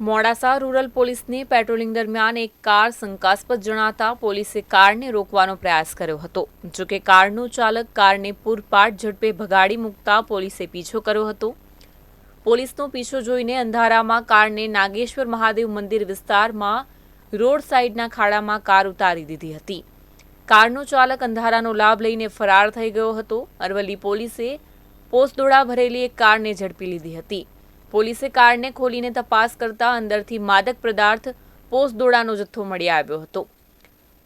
Modasa rural પોલીસની patrolling દરમિયાન એક કાર શંકાસ્પદ જણાતા પોલીસે કારને રોકવાનો પ્રયાસ કર્યો હતો. જો કે કારનો ચાલક કારને પૂરપાટ ઝડપે ભગાડી મૂકતા પોલીસે પીછો કર્યો હતો. પોલીસનો પીછો જોઈને અંધારામાં કારને નાગેશ્વર મહાદેવ મંદિર વિસ્તારમાં રોડ સાઈડના ખાડામાં કાર ઉતારી દીધી હતી. કારનો ચાલક અંધારાનો લાભ લઈને ફરાર થઈ ગયો હતો. અરવલ્લી પોલીસે પોસ્ટદોડા ભરેલી એક કારને ઝડપી લીધી હતી. પોલીસે કારને ખોલીને તપાસ કરતા અંદરથી માદક પદાર્થ પોસ્ટદોડાનો જથ્થો મળી આવ્યો હતો.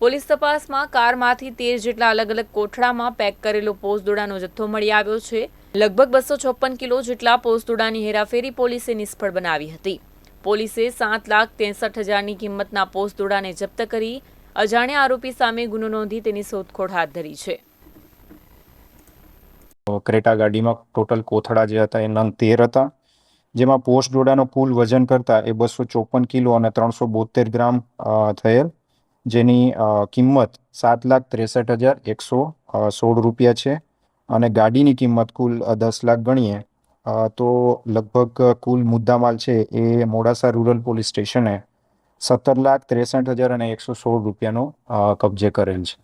પોલીસ તપાસમાં કારમાંથી તેર જેટલા અલગ અલગ કોઠડામાં પેક કરેલો પોસ્ટદોડાનો જથ્થો મળી આવ્યો છે. લગભગ બસો છપ્પન કિલો જેટલા પોસ્ટદોડાની હેરાફેરી પોલીસે નિષ્ફળ બનાવી હતી. પોલીસે સાત લાખ ત્રેસઠ હજારની કિંમતના પોસ્ટદોડાને જપ્ત કરી અજાણ્યા આરોપી સામે ગુનો નોંધી તેની શોધખોળ હાથ ધરી છે. ક્રેટા ગાડીમાં ટોટલ કોથળા જે હતા એ તેર હતા. જેમાં પોસ્ટ ડોડાનો કુલ વજન કરતા એ બસો ચોપન કિલો અને ત્રણસો બોતેર ગ્રામ થયેલ. જેની કિંમત સાત લાખ ત્રેસઠ હજાર એકસો સોળ રૂપિયા છે. અને ગાડીની કિંમત કુલ દસ લાખ ગણીએ. તો લગભગ કુલ મુદ્દામાલ છે એ મોડાસા રૂરલ પોલીસ સ્ટેશને સત્તર લાખ ત્રેસઠ હજાર અને એકસો સોળ રૂપિયાનો કબજે કરેલ છે.